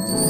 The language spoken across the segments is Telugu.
ప్రభువు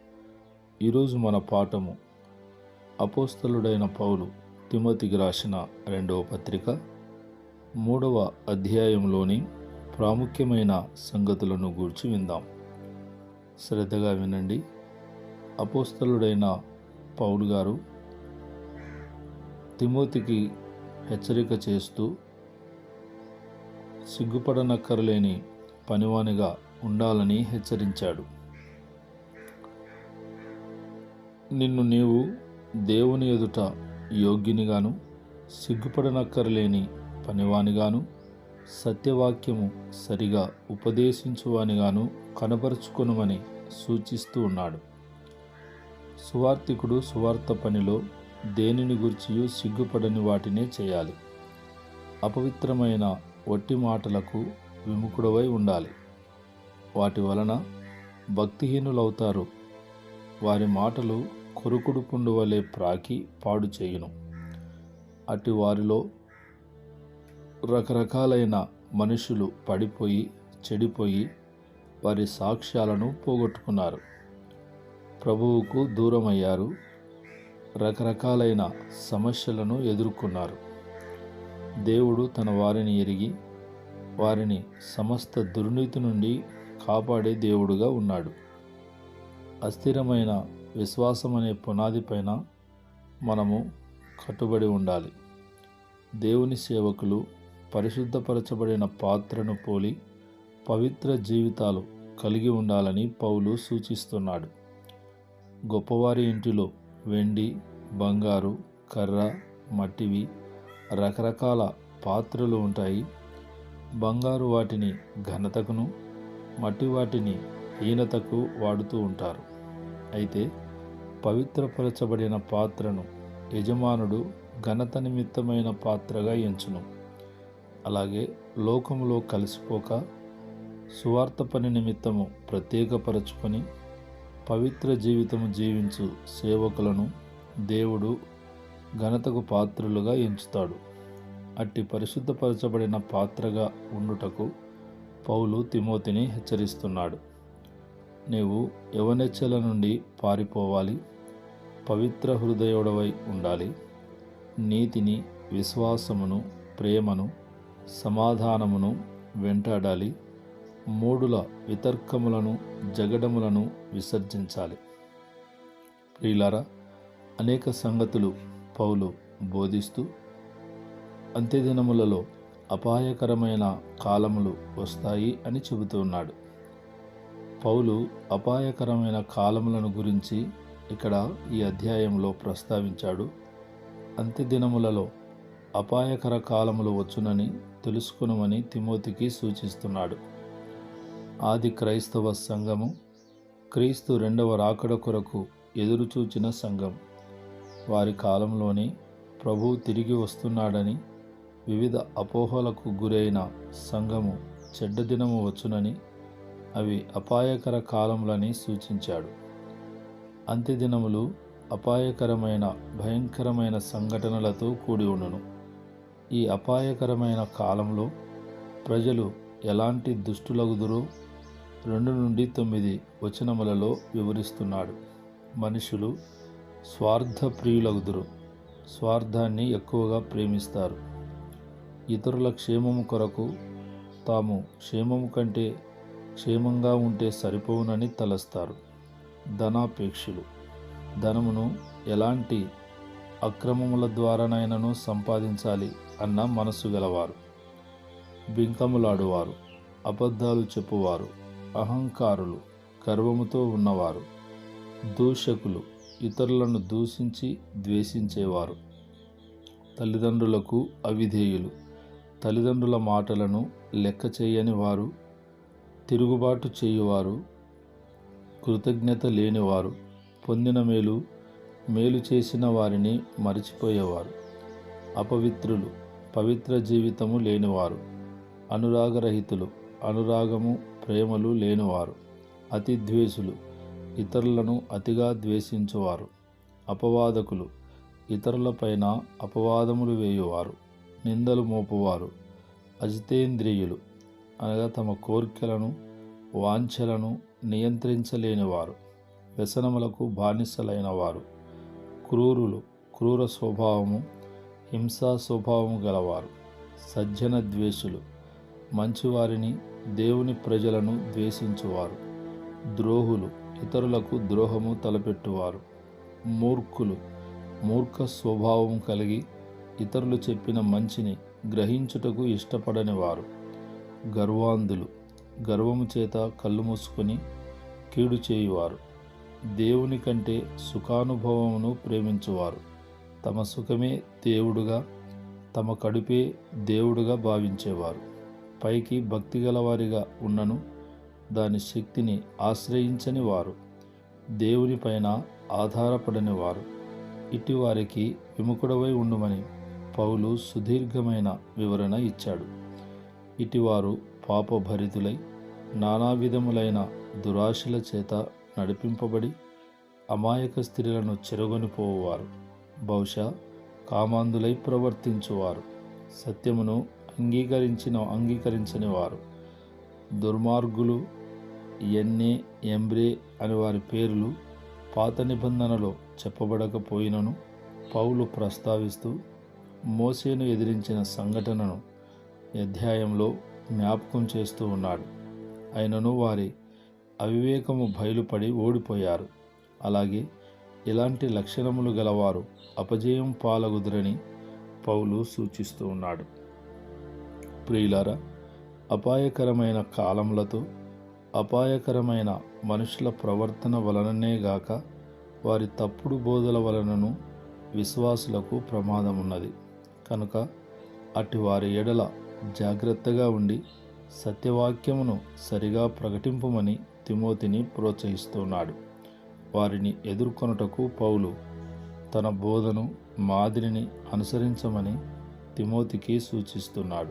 ఈరోజు మన పాఠము అపోస్తలుడైన పౌలు తిమోతికి రాసిన రెండవ పత్రిక మూడవ అధ్యాయంలోని ప్రాముఖ్యమైన సంగతులను గూర్చి విందాం. శ్రద్ధగా వినండి. అపోస్తలుడైన పౌలు గారు తిమోతికి హెచ్చరిక చేస్తూ సిగ్గుపడనక్కరలేని పనివానిగా ఉండాలని హెచ్చరించాడు. నిన్ను నీవు దేవుని ఎదుట యోగ్యునిగాను సిగ్గుపడనక్కరలేని పనివానిగాను సత్యవాక్యము సరిగా ఉపదేశించువానిగాను కనబరుచుకొనుమని సూచిస్తూ ఉన్నాడు. సువార్థికుడు సువార్త పనిలో దేనిని గుర్చియు సిగ్గుపడని వాటినే చేయాలి. అపవిత్రమైన వట్టి మాటలకు విముఖుడవై ఉండాలి. వాటి వలన భక్తిహీనులవుతారు. వారి మాటలు కొరుకుడు పుండు వలె ప్రాకి పాడు చేయును. అటు వారిలో రకరకాలైన మనుషులు పడిపోయి చెడిపోయి వారి సాక్ష్యాలను పోగొట్టుకున్నారు. ప్రభువుకు దూరమయ్యారు రకరకాలైన సమస్యలను ఎదుర్కొన్నారు. దేవుడు తన వారిని ఎరిగి వారిని సమస్త దుర్నీతి నుండి కాపాడే దేవుడుగా ఉన్నాడు. అస్థిరమైన విశ్వాసం అనే పునాదిపైన మనము కట్టుబడి ఉండాలి. దేవుని సేవకులు పరిశుద్ధపరచబడిన పాత్రను పోలి పవిత్ర జీవితాలు కలిగి ఉండాలని పౌలు సూచిస్తున్నాడు. గొప్పవారి ఇంటిలో వెండి బంగారు కర్ర మట్టివి రకరకాల పాత్రలు ఉంటాయి. బంగారు వాటిని ఘనతకును మట్టి వాటిని హీనతకు వాడుతూ ఉంటారు. అయితే పవిత్రపరచబడిన పాత్రను యజమానుడు ఘనత నిమిత్తమైన పాత్రగా ఎంచును. అలాగే లోకంలో కలిసిపోక సువార్త పని నిమిత్తము ప్రత్యేకపరచుకొని పవిత్ర జీవితము జీవించు సేవకులను దేవుడు ఘనతకు పాత్రులుగా ఎంచుతాడు. అట్టి పరిశుద్ధపరచబడిన పాత్రగా ఉండుటకు పౌలు తిమోతిని హెచ్చరిస్తున్నాడు. నీవు యవనెచ్చల నుండి పారిపోవాలి పవిత్ర హృదయుడవై ఉండాలి. నీతిని విశ్వాసమును ప్రేమను సమాధానమును వెంటాడాలి. మూడుల వితర్కములను జగడములను విసర్జించాలి. ప్రియులారా అనేక సంగతులు పౌలు బోధిస్తూ అంత్యదినములలో అపాయకరమైన కాలములు వస్తాయి అని చెబుతున్నాడు పౌలు అపాయకరమైన కాలములను గురించి ఇక్కడ ఈ అధ్యాయంలో ప్రస్తావించాడు. అంత్యదినములలో అపాయకర కాలములు వచ్చునని తెలుసుకునమని తిమోతికి సూచిస్తున్నాడు. ఆది క్రైస్తవ సంఘము క్రీస్తు రెండవ రాకడ కొరకు ఎదురుచూచిన సంఘం. వారి కాలంలోనే ప్రభు తిరిగి వస్తున్నాడని వివిధ అపోహలకు గురైన సంఘము చెడ్డ దినము వచ్చునని అవి అపాయకర కాలములని సూచించాడు. అంత్యదినములు అపాయకరమైన భయంకరమైన సంఘటనలతో కూడి ఉండును. ఈ అపాయకరమైన కాలంలో ప్రజలు ఎలాంటి దుష్టులగుదురో రెండు నుండి తొమ్మిది వచనములలో వివరిస్తున్నాడు. మనుషులు స్వార్థ ప్రియులగుదురు స్వార్థాన్ని ఎక్కువగా ప్రేమిస్తారు. ఇతరుల క్షేమము కొరకు తాము క్షేమము కంటే క్షేమంగా ఉంటే సరిపోవునని తలస్తారు ధనాపేక్షులు. ధనమును ఎలాంటి అక్రమముల ద్వారానైనను సంపాదించాలి అన్న మనస్సు గలవారు. బింకములాడువారు అబద్ధాలు చెప్పువారు అహంకారులు గర్వముతో ఉన్నవారు దూషకులు ఇతరులను దూషించి ద్వేషించేవారు. తల్లిదండ్రులకు అవిధేయులు తల్లిదండ్రుల మాటలను లెక్క చేయని వారు తిరుగుబాటు చేయువారు కృతజ్ఞత లేనివారు పొందిన మేలు మేలు చేసిన వారిని మరిచిపోయేవారు. అపవిత్రులు పవిత్ర జీవితము లేనివారు అనురాగరహితులు అనురాగము ప్రేమలు లేనివారు అతి ద్వేషులు ఇతరులను అతిగా ద్వేషించువారు. అపవాదకులు ఇతరులపైన అపవాదములు వేయువారు. నిందలు మోపువారు. అజితేంద్రియులు అనగా తమ కోరికలను వాంఛలను నియంత్రించలేనివారు వ్యసనములకు బానిసలైన వారు క్రూరులు క్రూర స్వభావము హింసా స్వభావము గలవారు సజ్జన ద్వేషులు మంచివారిని దేవుని ప్రజలను ద్వేషించువారు ద్రోహులు ఇతరులకు ద్రోహము తలపెట్టువారు మూర్ఖులు మూర్ఖ స్వభావం కలిగి ఇతరులు చెప్పిన మంచిని గ్రహించుటకు ఇష్టపడని వారు గర్వాంధులు. గర్వము చేత కళ్ళు మూసుకొని కీడు చేయువారు. దేవుని కంటే సుఖానుభవమును ప్రేమించువారు. తమ సుఖమే దేవుడుగా తమ కడుపే దేవుడుగా భావించేవారు. పైకి భక్తి గలవారిగా ఉన్నను దాని శక్తిని ఆశ్రయించని వారు. దేవునిపైన ఆధారపడని వారు. ఇటువారికి విముఖుడవై ఉండుమని పౌలు సుదీర్ఘమైన వివరణ ఇచ్చాడు. ఇటివారు పాపభరితులై నానా విధములైన దురాశల చేత నడిపింపబడి అమాయక స్త్రీలను చెరగొనిపోవారు బహుశా కామాంధులై ప్రవర్తించువారు. సత్యమును అంగీకరించిన అంగీకరించని వారు. దుర్మార్గులు ఎన్నే ఎంబ్రే అని వారి పేర్లు పాత నిబంధనలో చెప్పబడకపోయినను పౌలు ప్రస్తావిస్తూ మోసేను ఎదిరించిన సంఘటనను అధ్యాయంలో జ్ఞాపకం చేస్తూ ఉన్నాడు. అయినను వారి అవివేకము బయలుపడి ఓడిపోయారు. అలాగే ఇలాంటి లక్షణములు గలవారు అపజయం పాలగుదురని పౌలు సూచిస్తూ ఉన్నాడు. ప్రియులారా అపాయకరమైన కాలములతో అపాయకరమైన మనుషుల ప్రవర్తన వలననే గాక వారి తప్పుడు బోధల వలనను విశ్వాసులకు ప్రమాదం ఉన్నది కనుక అట్టి వారి ఎడల జాగ్రత్తగా ఉండి సత్యవాక్యమును సరిగా ప్రకటింపమని తిమోతిని ప్రోత్సహిస్తున్నాడు. వారిని ఎదుర్కొనుటకు పౌలు తన బోధను మాదిరిని అనుసరించమని తిమోతికి సూచిస్తున్నాడు.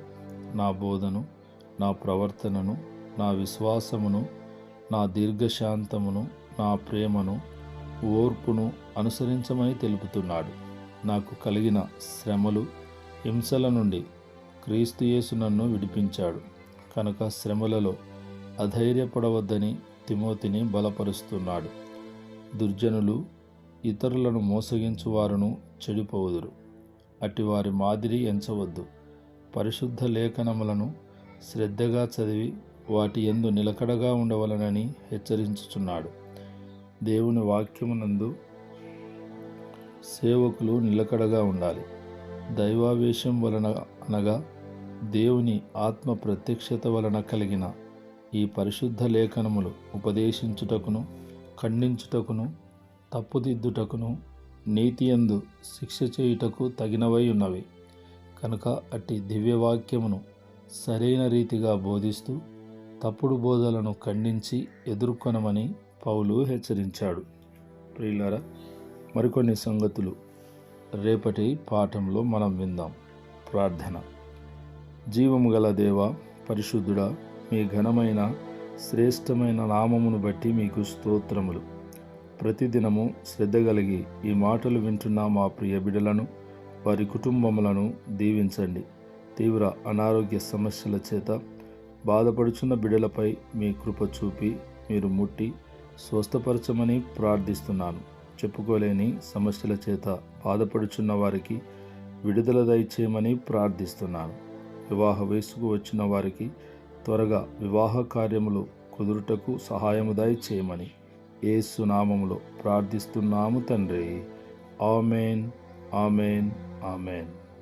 నా బోధను నా ప్రవర్తనను నా విశ్వాసమును నా దీర్ఘశాంతమును నా ప్రేమను ఓర్పును అనుసరించమని తెలుపుతున్నాడు. నాకు కలిగిన శ్రమలు హింసల నుండి క్రీస్తుయేసు నన్ను విడిపించాడు. కనుక శ్రమలలో అధైర్యపడవద్దని తిమోతిని బలపరుస్తున్నాడు. దుర్జనులు ఇతరులను మోసగించువారును చెడిపోవుదురు అట్టి వారి మాదిరి ఎంచవద్దు. పరిశుద్ధ లేఖనములను శ్రద్ధగా చదివి వాటి ఎందు నిలకడగా ఉండవలనని హెచ్చరించుచున్నాడు. దేవుని వాక్యమునందు సేవకులు నిలకడగా ఉండాలి. దైవావేశం వలన అనగా దేవుని ఆత్మ ప్రత్యక్షత వలన కలిగిన ఈ పరిశుద్ధ లేఖనములు ఉపదేశించుటకును ఖండించుటకును తప్పుదిద్దుటకును నీతి నీతియందు శిక్ష చేయుటకు తగినవై ఉన్నవి. కనుక అట్టి దివ్యవాక్యమును సరైన రీతిగా బోధిస్తూ తప్పుడు బోధలను ఖండించి ఎదుర్కొనమని పౌలు హెచ్చరించాడు. ప్రియులారా మరికొన్ని సంగతులు రేపటి పాఠంలో మనం విందాం. ప్రార్థన. జీవము గల దేవ పరిశుద్ధుడా మీ ఘనమైన శ్రేష్టమైన నామమును బట్టి మీకు స్తోత్రములు. ప్రతిదినము శ్రద్ధ కలిగి ఈ మాటలు వింటున్న మా ప్రియ బిడలను వారి కుటుంబములను దీవించండి. తీవ్ర అనారోగ్య సమస్యల చేత బాధపడుచున్న బిడలపై మీ కృప చూపి మీరు ముట్టి స్వస్థపరచమని ప్రార్థిస్తున్నాను. చెప్పుకోలేని సమస్యల చేత బాధపడుచున్న వారికి విడుదల దయచేయమని ప్రార్థిస్తున్నాను. వివాహ వయసుకు వచ్చిన వారికి త్వరగా వివాహ కార్యములు కుదురుటకు సహాయము దయచేయమని ఏసు నామములో ప్రార్థిస్తున్నాము తండ్రి. Amen amen amen.